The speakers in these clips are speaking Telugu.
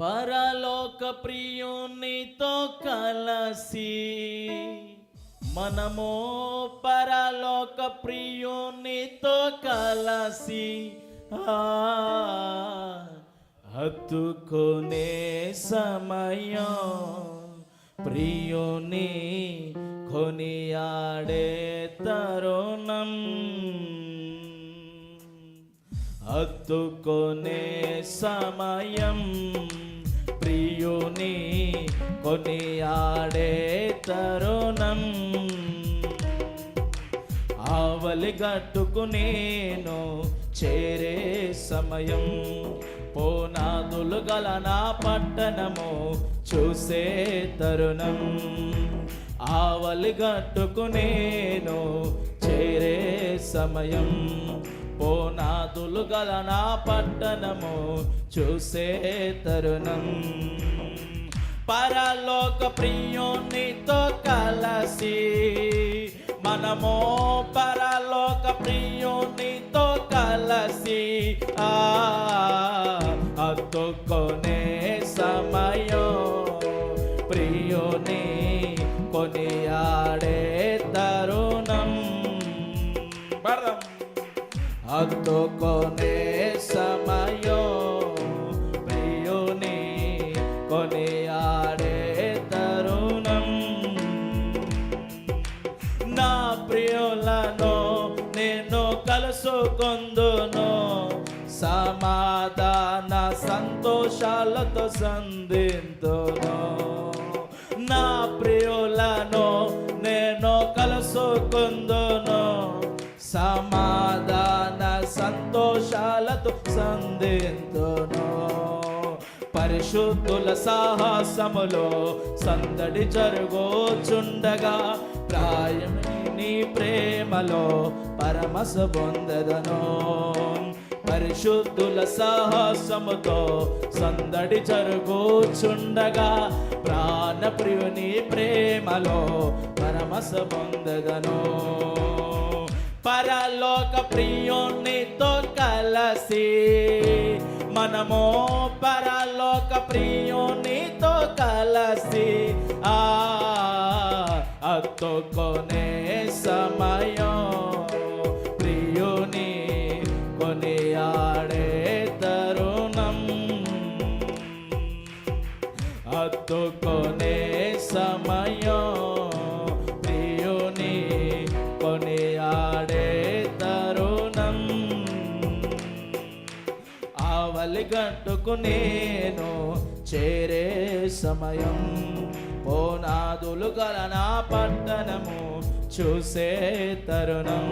పరలోక ప్రియునితో కలసి మనము పరలోక ప్రియునితో కలసి హత్తుకునే సమయం ప్రియుని కొనియాడే తరుణం. హత్తుకునే సమయం ప్రియుని కొనియాడే తరుణం. ఆవలి గట్టుకు నేను చేరే సమయం. పోనాదులు గల నా పట్టణము చూసే తరుణం. ఆవలి గట్టుకు నేను చేరే సమయం. పోనాదులు గల నా పట్టణము చూసే తరుణం. పరలోక ప్రియునితో కలసి మనము పరలోక ప్రియునితో కలసి ఆ హత్తుకొనే సమయం ప్రియుని కొనియాడే తరుణం. హత్తుకొనే సమయం ప్రియుని కొని ఆడే తరుణం. నా ప్రియులను నేను కలుసుకుందును సమాధాన సంతోషాలతో సంధింతును. నా ప్రియులను నేను కలుసుకుందును సమా సంతోషాలతో సంధింతును పరిశుద్ధుల సాహసములో సందడి జరుగోచుండగా ప్రాయమే నీ ప్రేమలో పరమస పొందదను. పరిశుద్ధుల సాహసముతో సందడి జరుగుచుండగా ప్రాణప్రియుని ప్రేమలో పరమస పొందదను. పరలోక ప్రియునితో కలసి మనము పరలోక ప్రియునితో కలసి ఆ అత్తుకొనే సమయం గట్టుకు నేను చేరే సమయం పోనాదులు గల నా పట్టణము చూసే తరుణం.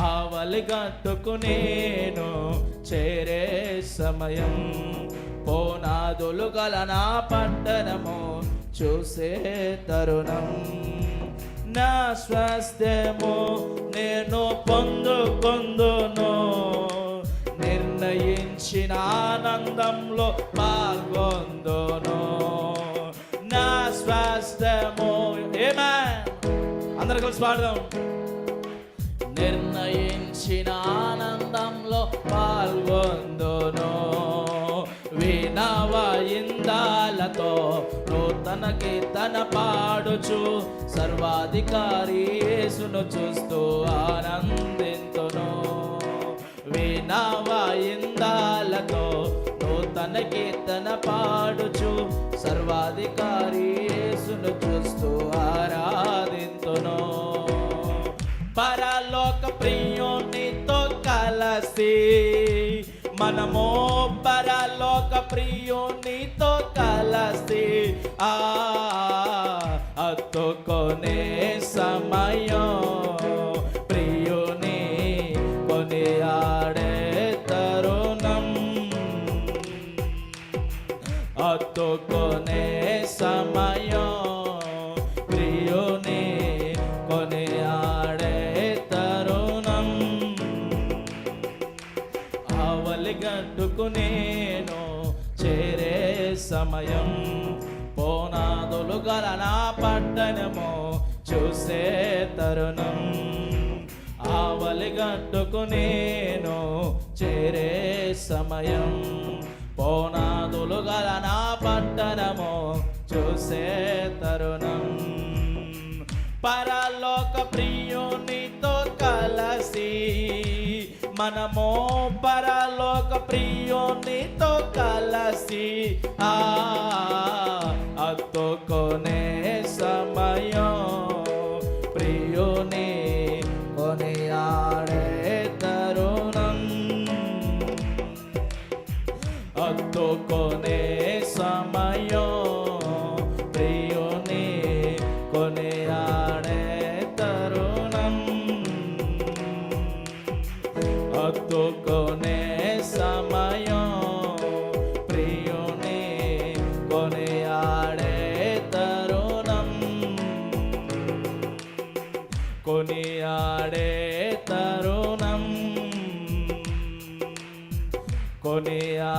ఆవలి గట్టుకు నేను చేరే సమయం పోనాదులు గల నా పట్టణము చూసే తరుణం. నా స్వాస్థ్యము నేను పొందుకొందును ఆనందంలో పాల్గొందును. నా స్వాస్థ్యము. ఏమా అందరు కలిసి పాడదాం. నిర్ణయించిన ఆనందంలో పాల్గొందును. వినవాయిందాలతో నూతన కీర్తన పాడుచు సర్వాధికారి యేసును చూస్తూ ఆనందింతును. వీణా వాయిందాలతో నూతన కీర్తన పాడుచు సర్వాధికారి యేసును చూస్తూ ఆరాధింతును. పరలోక ప్రియునితో కలసి మనము పరలోక ప్రియునితో కలసి ఆ అత్తుకొనే సమయం ప్రియుని కొనే కొనే సమయం ప్రియుని కొనియాడే తరుణం ఆవలి గట్టుకు నేను చేరే సమయం పోనాదులు గల నా పట్టణము చూసే తరుణం ఆవలి గట్టుకు నేను చేరే సమయం పోనా పునాదులు గల నా పట్టణము చూసే తరుణం. పరలోక ప్రియునితో కలసి మనము పరలోక ప్రియునితో కలసి ఆ అత్తుకునే సమయం. కొనియాడే తరుణం కొనియా